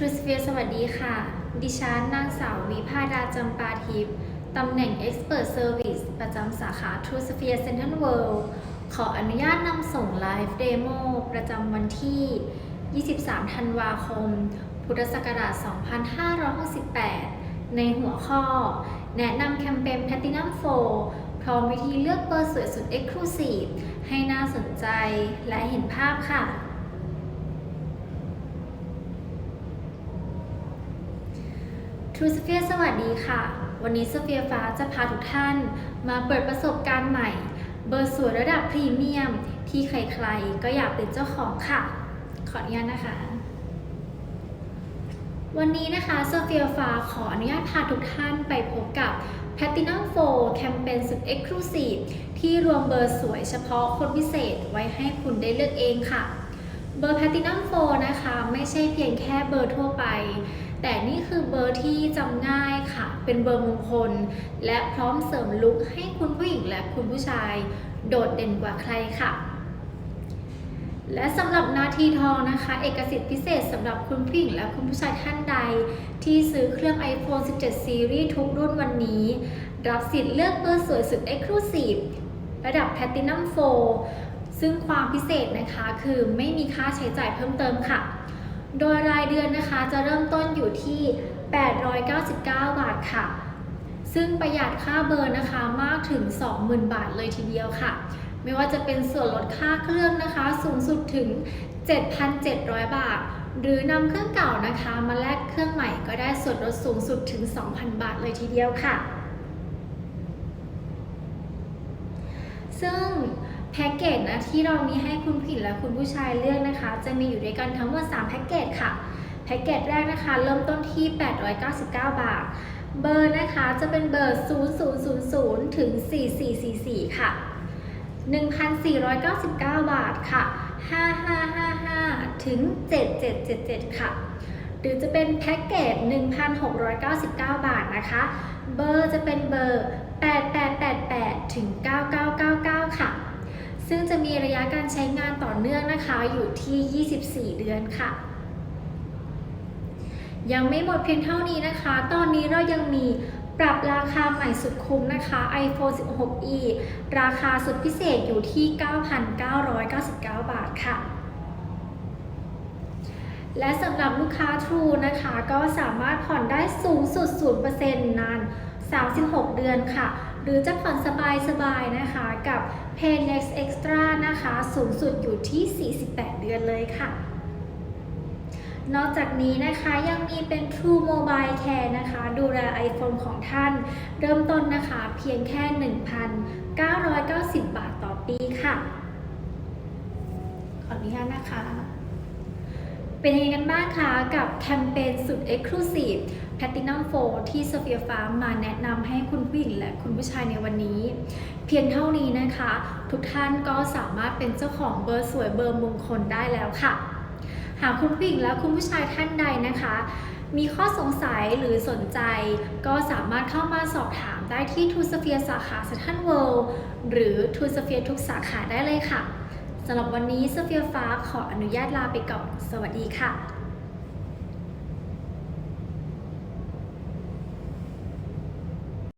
ทรูสเฟียสวัสดีค่ะ ดิฉันนางสาววิภาดาจำปาทิพย์ตำแหน่ง Expert Service ประจำสาขา True Sphere Central World ขออนุญาตนำส่งไลฟ์เดโมประจำวันที่ 23 ธันวาคม พุทธศักราช 2568 ในหัวข้อ แนะนำแคมเปญ Platinum 4พร้อมวิธีเลือกเบอร์สวยสุด Exclusive ให้น่าสนใจและเห็นภาพค่ะ ทรูสเฟียสวัสดีค่ะ วันนี้สเฟียฟ้าจะพาทุกท่านมาเปิดประสบการณ์ใหม่ เบอร์สวยระดับพรีเมียม ที่ใครๆ ก็อยากเป็นเจ้าของค่ะ ขออนุญาตนะคะ วันนี้นะคะโซเฟียฟ้าขออนุญาตพาทุกท่านไปพบกับ Platinum 4 แคมเปญสุด Exclusive ที่รวมเบอร์สวยเฉพาะคนพิเศษไว้ให้คุณได้เลือกเองค่ะ เบอร์ Platinum 4 นะคะ ไม่ใช่เพียงแค่เบอร์ทั่วไป แต่นี่คือเบอร์ที่จำง่ายค่ะ เป็นเบอร์มงคล และพร้อมเสริมลุคให้คุณผู้หญิงและคุณผู้ชาย โดดเด่นกว่าใครค่ะ และสำหรับนาทีทองนะคะ เอกสิทธิ์พิเศษสำหรับคุณผู้หญิงและคุณผู้ชายท่านใด ที่ซื้อเครื่อง iPhone 17 Series ทุกรุ่นวันนี้ รับสิทธิ์เลือกเบอร์สวยสุด Exclusive ระดับ Platinum 4ซึ่งความพิเศษนะคะคือไม่มีค่าใช้จ่ายเพิ่มเติมค่ะ โดยรายเดือนนะคะจะเริ่มต้นอยู่ที่ 899 บาทค่ะ ซึ่งประหยัดค่าเบอร์นะคะมากถึง 20,000 บาทเลยทีเดียวค่ะ ไม่ว่าจะเป็นส่วนลดค่าเครื่องนะคะ สูงสุดถึง 7,700 บาท หรือนำเครื่องเก่านะคะมาแลกเครื่องใหม่ก็ได้ส่วนลดสูงสุดถึง 2,000 บาทเลยทีเดียวค่ะ ซึ่ง แพ็กเกจนะที่เรามีให้คุณผู้หญิงและคุณผู้ชายเลือกนะคะ จะมีอยู่ด้วยกันทั้งหมด 3 แพ็กเกจค่ะ แพ็กเกจแรกนะคะ เริ่มต้นที่ 899 บาท เบอร์นะคะจะเป็นเบอร์ 0000 ถึง 4444 ค่ะ 1,499 บาทค่ะ 5555 ถึง 7777 ค่ะ หรือจะเป็นแพ็กเกจ 1,699 บาทนะคะ เบอร์จะเป็นเบอร์ 8888 ถึง 99 มีระยะการใช้งานต่อเนื่องนะคะอยู่ที่ 24 เดือนค่ะ ยังไม่หมดเพียงเท่านี้นะคะ ตอนนี้เรายังมีปรับราคาใหม่สุดคุ้มนะคะ iPhone 16e ราคาสุดพิเศษอยู่ที่ 9,999 บาทค่ะ และสำหรับลูกค้า True นะคะ ก็สามารถผ่อนได้สูงสุด 0%นาน 36 เดือนค่ะ หรือจะผ่อนสบายๆนะคะกับ Pay Next Extra นะคะ สูงสุดอยู่ที่ 48 เดือนเลยค่ะนอกจากนี้นะคะยังมีเป็น True Mobile Care นะคะ ดูแล iPhone ของท่าน เริ่มต้นนะคะเพียงแค่ 1,990 บาทต่อปีค่ะ ขออนุญาตนะคะ เป็นยังไงกันบ้างคะกับแคมเปญสุด Exclusive Platinum 4 ที่ Sophia Farm มาแนะนำให้คุณผู้หญิงและ ผู้ชายในวันนี้ เพียงเท่านี้นะคะ ทุกท่านก็สามารถเป็นเจ้าของเบอร์สวยเบอร์มงคลได้แล้วค่ะ หากคุณผู้หญิงและคุณผู้ชายท่านใดนะคะ มีข้อสงสัยหรือสนใจ ก็สามารถเข้ามาสอบถามได้ที่ทูสเฟียสาขาเซทันเวิลด์หรือทูสเฟียทุกสาขาได้เลยค่ะสำหรับวันนี้สเฟียฟ้าขออนุญาตลาไปก่อน สวัสดีค่ะ